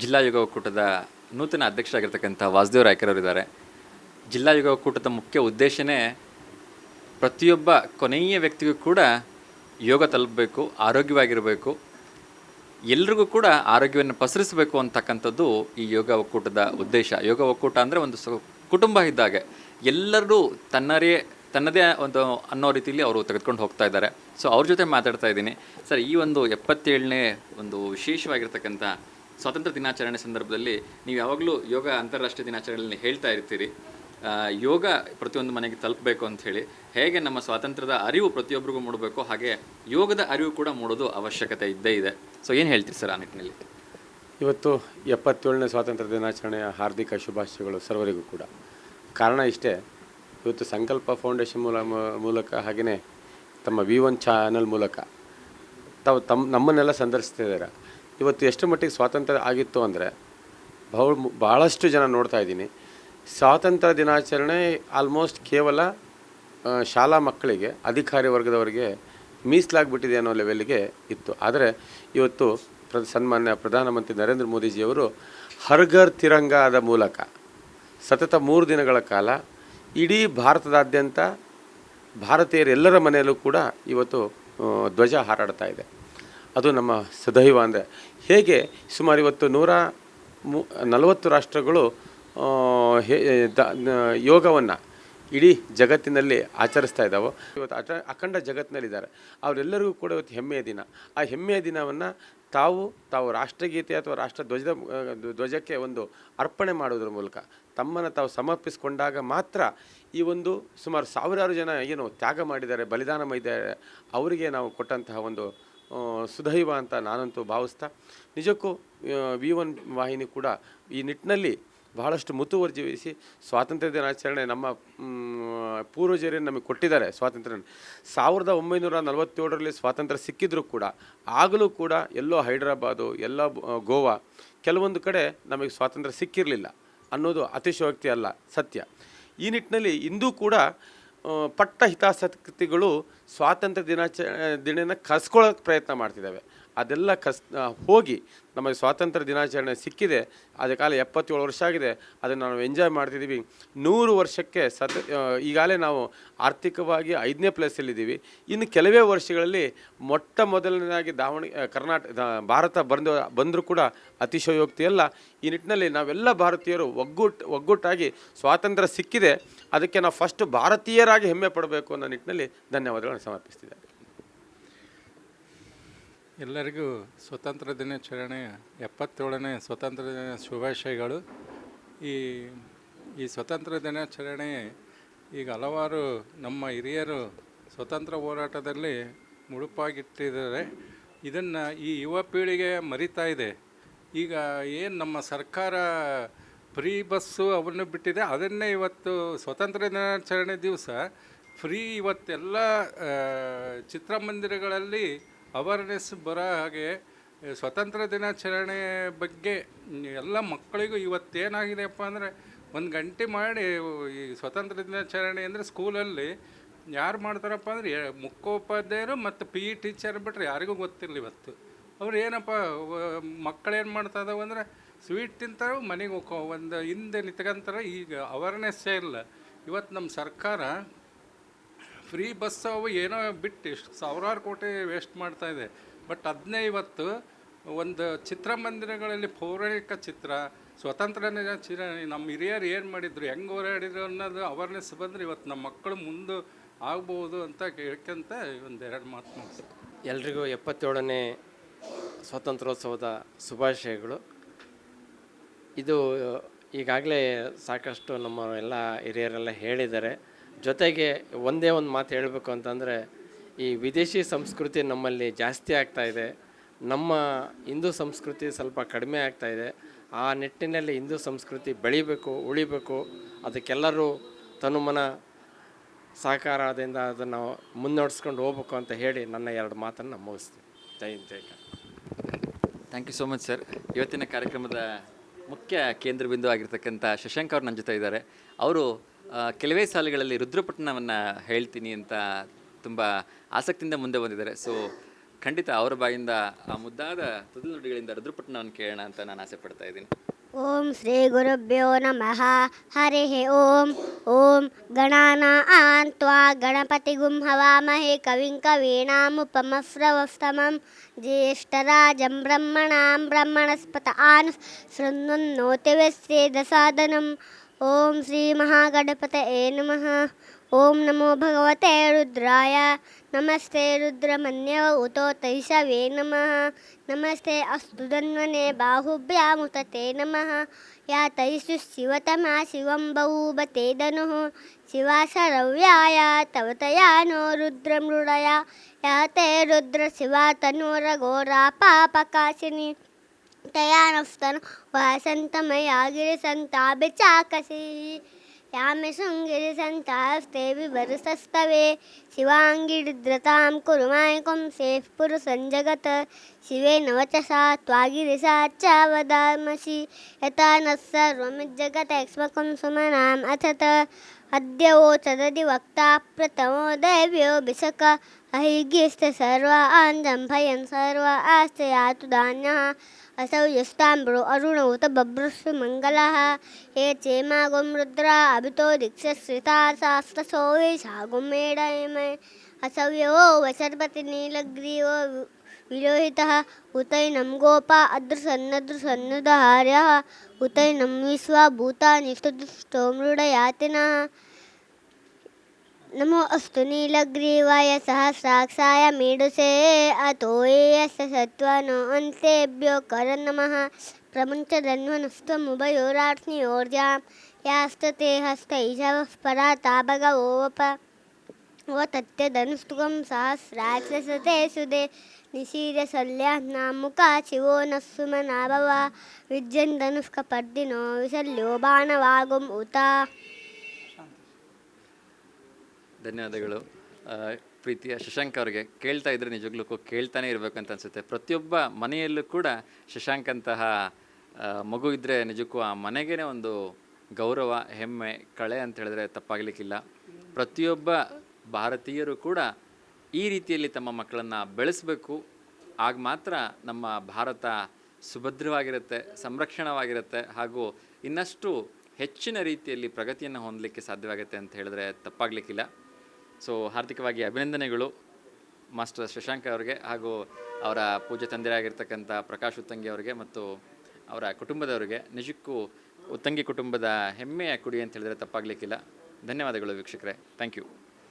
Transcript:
ಜಿಲ್ಲಾ ಯೋಗ ಒಕ್ಕೂಟದ ನೂತನ ಅಧ್ಯಕ್ಷರಾಗಿರ್ತಕ್ಕಂಥ ವಾಸುದೇವ್ ರಾಯ್ಕರವರಿದ್ದಾರೆ. ಜಿಲ್ಲಾ ಯೋಗ ಒಕ್ಕೂಟದ ಮುಖ್ಯ ಉದ್ದೇಶನೇ ಪ್ರತಿಯೊಬ್ಬ ಕೊನೆಯ ವ್ಯಕ್ತಿಗೂ ಕೂಡ ಯೋಗ ತಲುಪಬೇಕು, ಆರೋಗ್ಯವಾಗಿರಬೇಕು, ಎಲ್ರಿಗೂ ಕೂಡ ಆರೋಗ್ಯವನ್ನು ಪಸರಿಸಬೇಕು ಅಂತಕ್ಕಂಥದ್ದು ಈ ಯೋಗ ಒಕ್ಕೂಟದ ಉದ್ದೇಶ. ಯೋಗ ಒಕ್ಕೂಟ ಅಂದರೆ ಒಂದು ಕುಟುಂಬ ಇದ್ದಾಗೆ ಎಲ್ಲರೂ ತನ್ನರೇ ತನ್ನದೇ ಒಂದು ಅನ್ನೋ ರೀತಿಯಲ್ಲಿ ಅವರು ತೆಗೆದುಕೊಂಡು ಹೋಗ್ತಾ ಇದ್ದಾರೆ. ಸೊ ಅವ್ರ ಜೊತೆ ಮಾತಾಡ್ತಾ ಇದ್ದೀನಿ. ಸರ್, ಈ ಒಂದು ಎಪ್ಪತ್ತೇಳನೇ ಒಂದು ವಿಶೇಷವಾಗಿರ್ತಕ್ಕಂಥ ಸ್ವಾತಂತ್ರ್ಯ ದಿನಾಚರಣೆ ಸಂದರ್ಭದಲ್ಲಿ ನೀವು ಯಾವಾಗಲೂ ಯೋಗ ಅಂತಾರಾಷ್ಟ್ರೀಯ ದಿನಾಚರಣೆಯಲ್ಲಿ ಹೇಳ್ತಾ ಇರ್ತೀರಿ. ಯೋಗ ಪ್ರತಿಯೊಂದು ಮನೆಗೆ ತಲುಪಬೇಕು ಅಂತ ಹೇಳಿ ಹೇಗೆ ನಮ್ಮ ಸ್ವಾತಂತ್ರ್ಯದ ಅರಿವು ಪ್ರತಿಯೊಬ್ಬರಿಗೂ ಮೂಡಬೇಕು, ಹಾಗೆ ಯೋಗದ ಅರಿವು ಕೂಡ ಮೂಡೋದು ಅವಶ್ಯಕತೆ ಇದ್ದೇ ಇದೆ. ಸೊ ಏನು ಹೇಳ್ತೀರಿ ಸರ್ ಆ ನಿಟ್ಟಿನಲ್ಲಿ? ಇವತ್ತು ಎಪ್ಪತ್ತೇಳನೇ ಸ್ವಾತಂತ್ರ್ಯ ದಿನಾಚರಣೆಯ ಹಾರ್ದಿಕ ಶುಭಾಶಯಗಳು ಸರ್ವರಿಗೂ ಕೂಡ. ಕಾರಣ ಇಷ್ಟೇ, ಇವತ್ತು ಸಂಕಲ್ಪ ಫೌಂಡೇಶನ್ ಮೂಲ, ಮೂಲಕ ಹಾಗೆಯೇ ತಮ್ಮ ವಿ ಒನ್ ಚಾನಲ್ ಮೂಲಕ ತಾವು ತಮ್ಮ ನಮ್ಮನ್ನೆಲ್ಲ ಸಂದರ್ಶಿಸ್ತಿದ್ದಾರೆ ಇವತ್ತು ಎಷ್ಟು ಮಟ್ಟಿಗೆ ಸ್ವಾತಂತ್ರ್ಯ ಆಗಿತ್ತು ಅಂದರೆ ಬಹು ಭಾಳಷ್ಟು ಜನ ನೋಡ್ತಾ ಇದ್ದೀನಿ. ಸ್ವಾತಂತ್ರ್ಯ ದಿನಾಚರಣೆ ಆಲ್ಮೋಸ್ಟ್ ಕೇವಲ ಶಾಲಾ ಮಕ್ಕಳಿಗೆ, ಅಧಿಕಾರಿ ವರ್ಗದವರಿಗೆ ಮೀಸಲಾಗ್ಬಿಟ್ಟಿದೆ ಅನ್ನೋ ಲೆವೆಲ್ಗೆ ಇತ್ತು. ಆದರೆ ಇವತ್ತು ಪ್ರ, ಸನ್ಮಾನ್ಯ ಪ್ರಧಾನಮಂತ್ರಿ ನರೇಂದ್ರ ಮೋದಿಜಿಯವರು ಹರ್ಘರ್ ತಿರಂಗಾದ ಮೂಲಕ ಸತತ ಮೂರು ದಿನಗಳ ಕಾಲ ಇಡೀ ಭಾರತದಾದ್ಯಂತ ಭಾರತೀಯರೆಲ್ಲರ ಮನೆಯಲ್ಲೂ ಕೂಡ ಇವತ್ತು ಧ್ವಜ ಹಾರಾಡ್ತಾ ಇದೆ. ಅದು ನಮ್ಮ ಸದೈವ ಅಂದರೆ ಹೇಗೆ ಸುಮಾರು ಇವತ್ತು ನೂರ ಮು ನಲವತ್ತು ರಾಷ್ಟ್ರಗಳು ಹೇ, ದ- ಯೋಗವನ್ನು ಇಡೀ ಜಗತ್ತಿನಲ್ಲಿ ಆಚರಿಸ್ತಾ ಇದ್ದಾವೋ. ಇವತ್ತು ಅಟ, ಅಖಂಡ ಜಗತ್ತಿನಲ್ಲಿದ್ದಾರೆ. ಅವರೆಲ್ಲರಿಗೂ ಕೂಡ ಇವತ್ತು ಹೆಮ್ಮೆಯ ದಿನ. ಆ ಹೆಮ್ಮೆಯ ದಿನವನ್ನು ತಾವು ತಾವು ರಾಷ್ಟ್ರಗೀತೆ ಅಥವಾ ರಾಷ್ಟ್ರ ಧ್ವಜದ ಧ್ವಜಕ್ಕೆ ಒಂದು ಅರ್ಪಣೆ ಮಾಡೋದ್ರ ಮೂಲಕ ತಮ್ಮನ್ನು ತಾವು ಸಮರ್ಪಿಸಿಕೊಂಡಾಗ ಮಾತ್ರ ಈ ಒಂದು ಸುಮಾರು ಸಾವಿರಾರು ಜನ ಏನು ತ್ಯಾಗ ಮಾಡಿದ್ದಾರೆ, ಬಲಿದಾನ ಮಾಡಿದ್ದಾರೆ. ಅವರಿಗೆ ನಾವು ಕೊಟ್ಟಂತಹ ಒಂದು ಸುದೈವ ಅಂತ ನಾನಂತೂ ಭಾವಿಸ್ತಾ, ನಿಜಕ್ಕೂ ವಿ ಒನ್ ವಾಹಿನಿ ಕೂಡ ಈ ನಿಟ್ಟಿನಲ್ಲಿ ಬಹಳಷ್ಟು ಮುತುವರ್ಜಿ ವಹಿಸಿ ಸ್ವಾತಂತ್ರ್ಯ ದಿನಾಚರಣೆ ನಮ್ಮ ಪೂರ್ವಜರನ್ನು ಪೂರ್ವಜರೇ ನಮಗೆ ಕೊಟ್ಟಿದ್ದಾರೆ ಸ್ವಾತಂತ್ರ್ಯ ಸಾವಿರದ ಒಂಬೈನೂರ ನಲವತ್ತೇಳರಲ್ಲಿ ಸ್ವಾತಂತ್ರ್ಯ ಸಿಕ್ಕಿದ್ರೂ ಕೂಡ, ಆಗಲೂ ಕೂಡ ಎಲ್ಲೋ ಹೈದರಾಬಾದು, ಎಲ್ಲ ಗೋವಾ, ಕೆಲವೊಂದು ಕಡೆ ನಮಗೆ ಸ್ವಾತಂತ್ರ್ಯ ಸಿಕ್ಕಿರಲಿಲ್ಲ ಅನ್ನೋದು ಅತಿಶಯೋಕ್ತಿ ಅಲ್ಲ, ಸತ್ಯ. ಈ ನಿಟ್ಟಿನಲ್ಲಿ ಇಂದೂ ಕೂಡ ಪಟ್ಟ ಹಿತಾಸಕ್ತಿಗಳು ಸ್ವಾತಂತ್ರ್ಯ ದಿನಾಚ ದಿನನ ಕಸ್ಕೊಳ್ಳೋಕೆ ಪ್ರಯತ್ನ ಮಾಡ್ತಿದ್ದಾವೆ. ಅದೆಲ್ಲ ಕಸ್ ಹೋಗಿ ನಮಗೆ ಸ್ವಾತಂತ್ರ್ಯ ದಿನಾಚರಣೆ ಸಿಕ್ಕಿದೆ. ಅದ ಕಾಲ ಎಪ್ಪತ್ತೇಳು ವರ್ಷ ಆಗಿದೆ. ಅದನ್ನು ನಾವು ಎಂಜಾಯ್ ಮಾಡ್ತಿದ್ದೀವಿ. ನೂರು ವರ್ಷಕ್ಕೆ ಸತ ಈಗಾಗಲೇ ನಾವು ಆರ್ಥಿಕವಾಗಿ ಐದನೇ ಪ್ಲೇಸಲ್ಲಿದ್ದೀವಿ ಇನ್ನು ಕೆಲವೇ ವರ್ಷಗಳಲ್ಲಿ ಮೊಟ್ಟ ಮೊದಲನೇದಾಗಿ ದಾವಣಗೆರೆ ಕರ್ನಾಟಕ ಭಾರತ ಬಂದು, ಬಂದರೂ ಕೂಡ ಅತಿಶಯೋಕ್ತಿ ಅಲ್ಲ. ಈ ನಿಟ್ಟಿನಲ್ಲಿ ನಾವೆಲ್ಲ ಭಾರತೀಯರು ಒಗ್ಗೂಟ್, ಒಗ್ಗೂಟಾಗಿ ಸ್ವಾತಂತ್ರ್ಯ ಸಿಕ್ಕಿದೆ. ಅದಕ್ಕೆ ನಾವು ಫಸ್ಟ್ ಭಾರತೀಯರಾಗಿ ಹೆಮ್ಮೆ ಪಡಬೇಕು ಅನ್ನೋ ನಿಟ್ಟಿನಲ್ಲಿ ಧನ್ಯವಾದಗಳನ್ನು ಸಮರ್ಪಿಸ್ತಿದ್ದೇನೆ. ಎಲ್ಲರಿಗೂ ಸ್ವತಂತ್ರ ದಿನಾಚರಣೆಯ ಎಪ್ಪತ್ತೇಳನೇ ಸ್ವತಂತ್ರ ದಿನ ಶುಭಾಶಯಗಳು. ಈ ಈ ಸ್ವತಂತ್ರ ದಿನಾಚರಣೆ ಈಗ ಹಲವಾರು ನಮ್ಮ ಹಿರಿಯರು ಸ್ವತಂತ್ರ ಹೋರಾಟದಲ್ಲಿ ಮುಡುಪಾಗಿಟ್ಟಿದ್ದಾರೆ ಇದನ್ನು ಈ ಯುವ ಪೀಳಿಗೆ ಮರಿತಾ ಇದೆ. ಈಗ ಏನು ನಮ್ಮ ಸರ್ಕಾರ ಫ್ರೀ ಬಸ್ಸು ಅವನ್ನು ಬಿಟ್ಟಿದೆ, ಅದನ್ನೇ ಇವತ್ತು ಸ್ವತಂತ್ರ ದಿನಾಚರಣೆ ದಿವಸ, ಫ್ರೀ ಇವತ್ತೆಲ್ಲ ಚಿತ್ರಮಂದಿರಗಳಲ್ಲಿ ಅವೇರ್ನೆಸ್ ಬರೋ ಹಾಗೆ ಸ್ವತಂತ್ರ ದಿನಾಚರಣೆ ಬಗ್ಗೆ ಎಲ್ಲ ಮಕ್ಕಳಿಗೂ ಇವತ್ತೇನಾಗಿದೆಯಪ್ಪ ಅಂದರೆ, ಒಂದು ಗಂಟೆ ಮಾಡಿ ಈ ಸ್ವತಂತ್ರ ದಿನಾಚರಣೆ ಅಂದರೆ ಸ್ಕೂಲಲ್ಲಿ ಯಾರು ಮಾಡ್ತಾರಪ್ಪ ಅಂದರೆ ಮುಖ್ಯೋಪಾಧ್ಯಾಯರು ಮತ್ತು ಪಿ ಇ ಟೀಚರ್ ಬಿಟ್ಟರೆ ಯಾರಿಗೂ ಗೊತ್ತಿರಲಿ ಇವತ್ತು. ಅವ್ರು ಏನಪ್ಪ ಮಕ್ಕಳೇನು ಮಾಡ್ತಾ ಇದಾವೆ ಅಂದರೆ ಸ್ವೀಟ್ ತಿಂತಾರೆ ಮನೆಗೆ ಒಂದು ಹಿಂದೆ ನಿಂತ್ಕೊಂತಾರೆ, ಈಗ ಅವೇರ್ನೆಸ್ಸೇ ಇಲ್ಲ. ಇವತ್ತು ನಮ್ಮ ಸರ್ಕಾರ ಫ್ರೀ ಬಸ್ ಅವು ಏನೋ ಬಿಟ್ಟು ಎಷ್ಟು ಸಾವಿರಾರು ಕೋಟಿ ವೇಸ್ಟ್ ಮಾಡ್ತಾ ಇದೆ. ಬಟ್ ಅದನ್ನೇ ಇವತ್ತು ಒಂದು ಚಿತ್ರಮಂದಿರಗಳಲ್ಲಿ ಪೌರಾಣಿಕ ಚಿತ್ರ, ಸ್ವತಂತ್ರ ಚಿರ ನಮ್ಮ ಹಿರಿಯರು ಏನು ಮಾಡಿದ್ರು, ಹೆಂಗೆ ಹೋರಾಡಿದ್ರು ಅನ್ನೋದು ಅವೇರ್ನೆಸ್ ಬಂದರೆ ಇವತ್ತು ನಮ್ಮ ಮಕ್ಕಳು ಮುಂದೆ ಆಗ್ಬೋದು ಅಂತ ಕೇಳ್ಕೊಂತ ಒಂದೆರಡು ಮಾತು ಮುಗಿಸ್ತೀನಿ. ಎಲ್ರಿಗೂ ಎಪ್ಪತ್ತೇಳನೇ ಸ್ವಾತಂತ್ರ್ಯೋತ್ಸವದ ಶುಭಾಶಯಗಳು. ಇದು ಈಗಾಗಲೇ ಸಾಕಷ್ಟು ನಮ್ಮ ಎಲ್ಲ ಹಿರಿಯರೆಲ್ಲ ಹೇಳಿದ್ದಾರೆ. ಜೊತೆಗೆ ಒಂದೇ ಒಂದು ಮಾತು ಹೇಳಬೇಕು ಅಂತಂದರೆ, ಈ ವಿದೇಶಿ ಸಂಸ್ಕೃತಿ ನಮ್ಮಲ್ಲಿ ಜಾಸ್ತಿ ಆಗ್ತಾ ಇದೆ. ನಮ್ಮ ಹಿಂದೂ ಸಂಸ್ಕೃತಿ ಸ್ವಲ್ಪ ಕಡಿಮೆ ಆಗ್ತಾ ಇದೆ. ಆ ನಿಟ್ಟಿನಲ್ಲಿ ಹಿಂದೂ ಸಂಸ್ಕೃತಿ ಬೆಳಿಬೇಕು, ಉಳಿಬೇಕು, ಅದಕ್ಕೆಲ್ಲರೂ ತನುಮನ ಸಹಕಾರದಿಂದ ಅದನ್ನು ಮುನ್ನಡೆಸ್ಕೊಂಡು ಹೋಗ್ಬೇಕು ಅಂತ ಹೇಳಿ ನನ್ನ ಎರಡು ಮಾತನ್ನು ಮುಗಿಸ್ತೀನಿ. ಜೈ ಜೈ. Thank you so much sir ಇವತ್ತಿನ ಕಾರ್ಯಕ್ರಮದ ಮುಖ್ಯ ಕೇಂದ್ರ ಬಿಂದು ಆಗಿರ್ತಕ್ಕಂಥ ಶಶಾಂಕ್ ಅವ್ರು ನನ್ನ ಜೊತೆ ಇದ್ದಾರೆ. ಅವರು ಕೆಲವೇ ಸಾಲುಗಳಲ್ಲಿ ರುದ್ರಪಟ್ಟಣವನ್ನು ಹೇಳ್ತೀನಿ ಅಂತ ತುಂಬ ಆಸಕ್ತಿಯಿಂದ ಮುಂದೆ ಬಂದಿದ್ದಾರೆ. ಸೊ ಖಂಡಿತ ಅವರ ಬಾಯಿಂದ ಆ ಮುದ್ದಾದ ತುದಿ ನುಡಿಗಳಿಂದ ರುದ್ರಪಟ್ಟಣವನ್ನು ಕೇಳೋಣ ಅಂತ ನಾನು ಆಸೆ ಪಡ್ತಾ ಇದ್ದೀನಿ. ಓಂ ಶ್ರೀ ಗುರುಭ್ಯೋ ನಮಃ. ಹರಿ ಓಂ. ಓಂ ಗಣಾನ ಆಂತ್ವಾ ಗಣಪತಿ ಗುಂ ಹವಾಮಹೇ ಕವಿಂ ಕವೀಣಾಮುಪಮಸ್ರವಸ್ತಮಂ. ಜ್ಯೇಷ್ಠರಾಜಂ ಬ್ರಹ್ಮಣಾಂ ಬ್ರಹ್ಮಣಸ್ಪತ ಆನ್ ಶೃಣ್ವನ್ನೋತಿವೆಸ್ಯೇದಸಾದನಂ ॐ श्रीमहागणपतये नमः। ॐ नमो भगवते रुद्राय। नमस्ते रुद्रमन्यव उतो तैषवे नमः। नमस्ते अस्तु धन्वने बाहुभ्यामुत ते नमः। या तैषु शिवतमा शिवं शिवतमाशिवम्बुब ते शिवा शिवासरव्याय तव तया नो रुद्रमृडया। या ते रुद्रशिवा रुद्रशिवातनुरघोरापापकाशिनि يا نفطن وسنتمي آجر سنتا بتشاكسي ಯಾಮೆ ಶೃಂಗಿರಿ ಸಂತಾಸ್ತೆ ವಿವರು ಸಸ್ತವೆ ಶಿವಾಂಗಿಡಿದ್ರತಾಂ ಕುರು ಮಾಯಕಂ ಸೇಫ್ ಪುರು ಸಂಜಗತ ಶಿವೆ ನವಚಸ ತ್ವಾಗಿರಿ ಸಾಚಾವದಾಮಸಿ ಯಥಾ ನಸ್ಸರ್ವಮಿಜ್ಜಗತ ಯಕ್ಷ್ಮಕಂ ಸುಮನಾಂ ಅಥತ अद्य वोचदधि वक्ता प्रथमो दैव्यो भिषक अहिज्ञस्त सर्वान् जम्भयन् सर्व आस्ते यातु धान्यः असौ यस्ताम्बरो अरुण उत बभ्रस्व मङ्गलः ये चेमागुं रुद्रा अभितो दीक्षश्रिता शास्त्रसो वेशागुं मेडयमय असौ यो वशर्पति नीलग्रीवो वि- विलोहितः उतैनं गोपा अदृसन्नदृसन्नुदहार्यः उतैनं विश्वा भूतानिष्टदुष्टो मृडयातिनः नमो अस्तु नीलग्रीवाय सहस्राक्षाय मीडुसे अतो ये यस्य सत्त्वनो अंसेभ्यो कर नमः प्रमुञ्चधन्वनुस्त्वमुभयोरात्न्योर्जां यास्तते हस्तैषवः परा ताभगवोप वो तत्यधनुस्तुकं सहस्राक्षसते सुदे निशीरशल्यानामुका शिवो नः सुमना भव विद्यन्दनुष्कपर्दिनो विशल्यो बाणवागुम् उत ಧನ್ಯವಾದಗಳು. ಪ್ರೀತಿಯ ಶಶಾಂಕ್ ಅವರಿಗೆ. ಕೇಳ್ತಾ ಇದ್ರೆ ನಿಜವಾಗ್ಲೂ ಕೇಳ್ತಾನೆ ಅಂತ ಅನ್ಸುತ್ತೆ. ಪ್ರತಿಯೊಬ್ಬ ಮನೆಯಲ್ಲೂ ಕೂಡ ಶಶಾಂಕ್ ಅಂತಹ ಮಗು ಇದ್ದರೆ ನಿಜಕ್ಕೂ ಆ ಮನೆಗೇ ಒಂದು ಗೌರವ, ಹೆಮ್ಮೆ, ಕಳೆ ಅಂತ ಹೇಳಿದ್ರೆ ತಪ್ಪಾಗಲಿಕ್ಕಿಲ್ಲ. ಪ್ರತಿಯೊಬ್ಬ ಭಾರತೀಯರು ಕೂಡ ಈ ರೀತಿಯಲ್ಲಿ ತಮ್ಮ ಮಕ್ಕಳನ್ನು ಬೆಳೆಸಬೇಕು. ಆಗ ಮಾತ್ರ ನಮ್ಮ ಭಾರತ ಸುಭದ್ರವಾಗಿರುತ್ತೆ, ಸಂರಕ್ಷಣವಾಗಿರುತ್ತೆ ಹಾಗೂ ಇನ್ನಷ್ಟು ಹೆಚ್ಚಿನ ರೀತಿಯಲ್ಲಿ ಪ್ರಗತಿಯನ್ನು ಹೊಂದಲಿಕ್ಕೆ ಸಾಧ್ಯವಾಗುತ್ತೆ ಅಂತ ಹೇಳಿದ್ರೆ ತಪ್ಪಾಗಲಿಕ್ಕಿಲ್ಲ. ಸೊ ಹಾರ್ದಿಕವಾಗಿ ಅಭಿನಂದನೆಗಳು ಮಾಸ್ಟರ್ ಶಶಾಂಕ್ ಅವರಿಗೆ ಹಾಗೂ ಅವರ ಪೂಜೆ ತಂದೆಯಾಗಿರ್ತಕ್ಕಂಥ ಪ್ರಕಾಶ್ ಉತ್ತಂಗಿ ಅವರಿಗೆ ಮತ್ತು ಅವರ ಕುಟುಂಬದವರಿಗೆ. ನಿಜಕ್ಕೂ ಉತ್ತಂಗಿ ಕುಟುಂಬದ ಹೆಮ್ಮೆಯ ಕುಡಿ ಅಂತ ಹೇಳಿದರೆ ತಪ್ಪಾಗಲಿಕ್ಕಿಲ್ಲ. ಧನ್ಯವಾದಗಳು ವೀಕ್ಷಕರೇ. Thank you